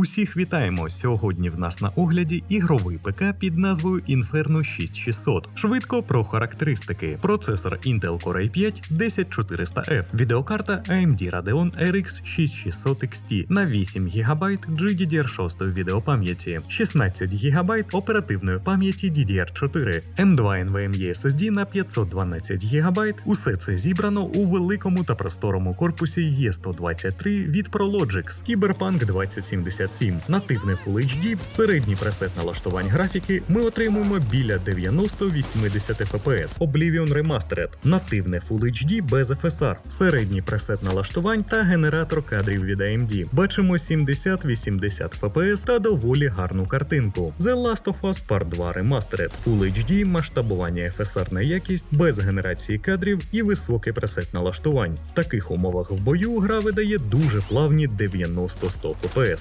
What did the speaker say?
Усіх вітаємо! Сьогодні в нас на огляді ігровий ПК під назвою Inferno 6600. Швидко про характеристики. Процесор Intel Core i5 10400F, відеокарта AMD Radeon RX 6600 XT на 8 ГБ GDDR6 відеопам'яті, 16 ГБ оперативної пам'яті DDR4, M2 NVMe SSD на 512 ГБ. Усе це зібрано у великому та просторому корпусі E123 від ProLogix, Cyberpunk 2077, нативне Full HD, середній пресет налаштувань графіки. Ми отримуємо біля 90-80 FPS, Oblivion Remastered, нативне Full HD без FSR, середній пресет налаштувань та генератор кадрів від AMD. Бачимо 70-80 FPS та доволі гарну картинку. The Last of Us Part 2 Remastered, Full HD, масштабування FSR на якість, без генерації кадрів і високий пресет налаштувань. В таких умовах в бою гра видає дуже плавні 90-100 FPS.